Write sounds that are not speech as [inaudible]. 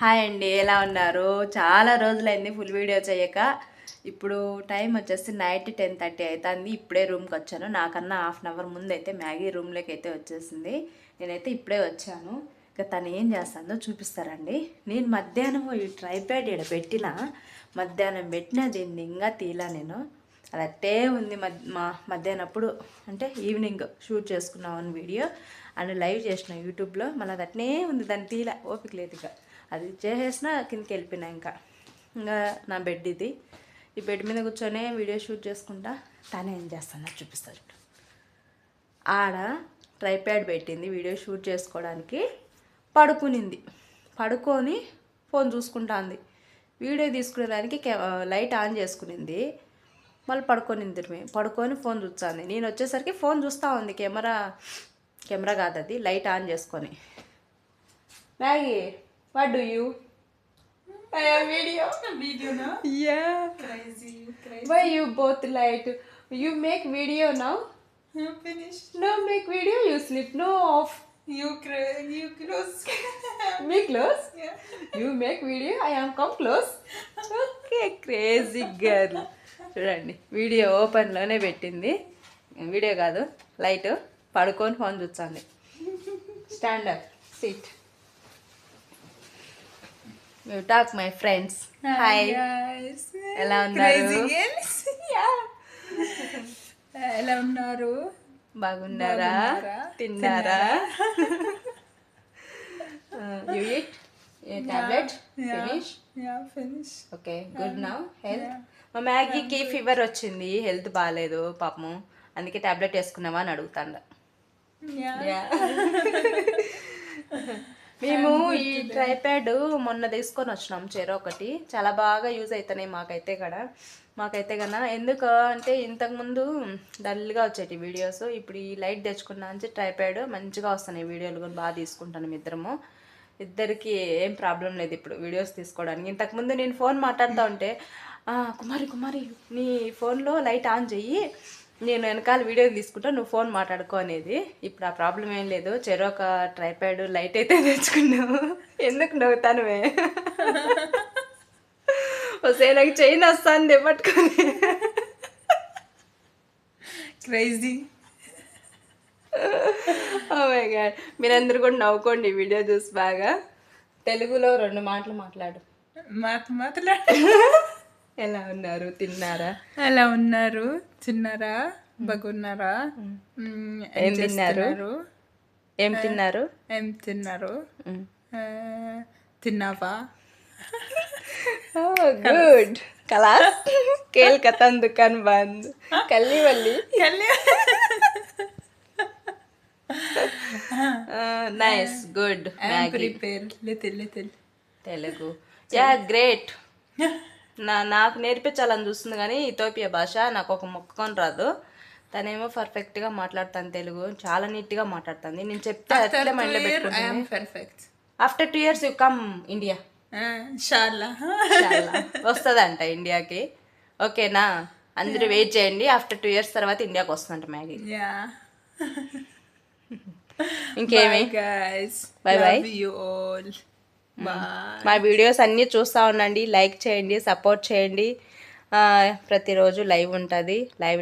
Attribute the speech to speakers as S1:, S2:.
S1: Hi అండి ఎలా ఉన్నారు? చాలా రోజులైంది ఫుల్ వీడియో చేయక. ఇప్పుడు టైం వచ్చేసి నైట్ టెన్ థర్టీ అవుతుంది ఇప్పుడే రూమ్కి వచ్చాను. నాకన్నా హాఫ్ అన్ అవర్ ముందు అయితే మ్యాగీ రూమ్లోకి అయితే వచ్చేసింది. నేనైతే ఇప్పుడే వచ్చాను. ఇక తను ఏం చేస్తుందో చూపిస్తారండి. నేను మధ్యాహ్నం ఈ ట్రైప్యాడ్ ఇక్కడ పెట్టిన మధ్యాహ్నం పెట్టిన దీన్ని ఇంకా తీలా నేను. అది అట్టే ఉంది మా మధ్యాహ్నప్పుడు అంటే ఈవినింగ్ షూట్ చేసుకున్నామని వీడియో. అండ్ లైవ్ చేసిన యూట్యూబ్లో. మళ్ళీ అది అట్నే ఉంది. దాన్ని తీలా ఓపిక లేదు ఇక. అది చేసేసిన కిందకి వెళ్ళిపోయినా ఇంకా. ఇంకా నా బెడ్ ఇది. ఈ బెడ్ మీద కూర్చొని వీడియో షూట్ చేసుకుంటా తానే ఏం చేస్తాను చూపిస్తారు చూడు. ఆడ ట్రైప్యాడ్ పెట్టింది వీడియో షూట్ చేసుకోవడానికి. పడుకునింది. పడుకొని ఫోన్ చూసుకుంటాంది. వీడియో తీసుకునేదానికి లైట్ ఆన్ చేసుకునింది. మళ్ళీ పడుకొనింది పడుకొని ఫోన్ చూస్తుంది. నేను వచ్చేసరికి ఫోన్ చూస్తూ ఉంది. కెమెరా కెమెరా కాదు అది లైట్ ఆన్ చేసుకొని. Maggie what do you video
S2: Video now?
S1: Yeah.
S2: Crazy, crazy.
S1: Why you both light? You make video now?
S2: You finished.
S1: No make video, you sleep. No off.
S2: You cra- you close.
S1: Me close.
S2: yeah.
S1: You make video, I am come close. Okay, crazy girl. చూడండి video ఓపెన్లోనే పెట్టింది video కాదు light పడుకొని phone చూస్తుంది stand up seat you talk my friends hi. ఎలా ఉన్నారు?
S2: Yeah. ఎలా ఉన్నారు?
S1: బాగున్నారా? తిన్నారా? You it tablet. Finish
S2: ya finish
S1: okay good now health మా మ్యాగీకి ఫీవర్ వచ్చింది. హెల్త్ బాగాలేదు పాపము. అందుకే టాబ్లెట్ వేసుకున్నావా అని అడుగుతాండ [laughs] మేము ఈ ట్రైప్యాడ్ మొన్న తీసుకొని వచ్చినాం చెరో ఒకటి. చాలా బాగా యూజ్ అవుతున్నాయి మాకైతే కూడా మాకైతే కన్నా ఎందుకు అంటే ఇంతకుముందు డల్గా వచ్చేటి వీడియోస్ ఇప్పుడు ఈ లైట్ తెచ్చుకున్నా నుంచి ట్రైప్యాడ్ మంచిగా వస్తున్నాయి వీడియోలు కూడా బాగా తీసుకుంటాను ఇద్దరము. ఇద్దరికి ఏం ప్రాబ్లం లేదు ఇప్పుడు వీడియోస్ తీసుకోవడానికి. ఇంతకుముందు నేను ఫోన్ మాట్లాడుతూ ఉంటే "ఆ, కుమారి కుమారి నీ ఫోన్లో లైట్ ఆన్ చెయ్యి. నేను వెనకాల వీడియో తీసుకుంటా నువ్వు ఫోన్ మాట్లాడుకో అనేది. ఇప్పుడు ఆ ప్రాబ్లం ఏం లేదు. చెరొక ట్రైప్యాడ్ లైట్ అయితే తెచ్చుకున్నావు. ఎందుకు నవ్వుతానువే? వస్తే నాకు చైన్ వస్తుంది పట్టుకొని.
S2: క్రేజీ
S1: మై గాడ్ మీరందరూ కూడా నవ్వుకోండి వీడియో చూసి బాగా. తెలుగులో రెండు మాటలు మాట్లాడు.
S2: మాట్లాడు
S1: ఎలా ఉన్నారు? తిన్నారా?
S2: ఎలా ఉన్నారు? తిన్నారా? బాగున్నారా?
S1: ఏం తిన్నారు? ఏం తిన్నారు?
S2: ఏం తిన్నారు? తిన్నావా?
S1: గుడ్. కలాస్. కేల్ కథన్ దుకాన్ బంద్. కల్లి Valli nice good
S2: prepare little little.
S1: Telugu. Ya great. [laughs] నా నాకు నేర్పించాలని చూస్తుంది కానీ ఇథోపియా భాష నాకు ఒక మొక్కకొని రాదు. తనేమో పర్ఫెక్ట్గా మాట్లాడుతాను తెలుగు చాలా నీట్గా మాట్లాడుతుంది. నేను చెప్తే అట్లే మైండ్లో పెట్టుకుంటాను
S2: perfect
S1: after two years you come India
S2: షాలా
S1: వస్తుందంట ఇండియాకి. ఓకేనా అందరూ వెయిట్ చేయండి. ఆఫ్టర్ టూ ఇయర్స్ తర్వాత ఇండియాకి వస్తుందంట మ్యాగీ. ఇంకేమి? Bye.
S2: Love you all bye
S1: మా వీడియోస్ అన్నీ చూస్తూ ఉండండి లైక్ చేయండి సపోర్ట్ చేయండి. ప్రతిరోజు లైవ్ ఉంటుంది. లైవ్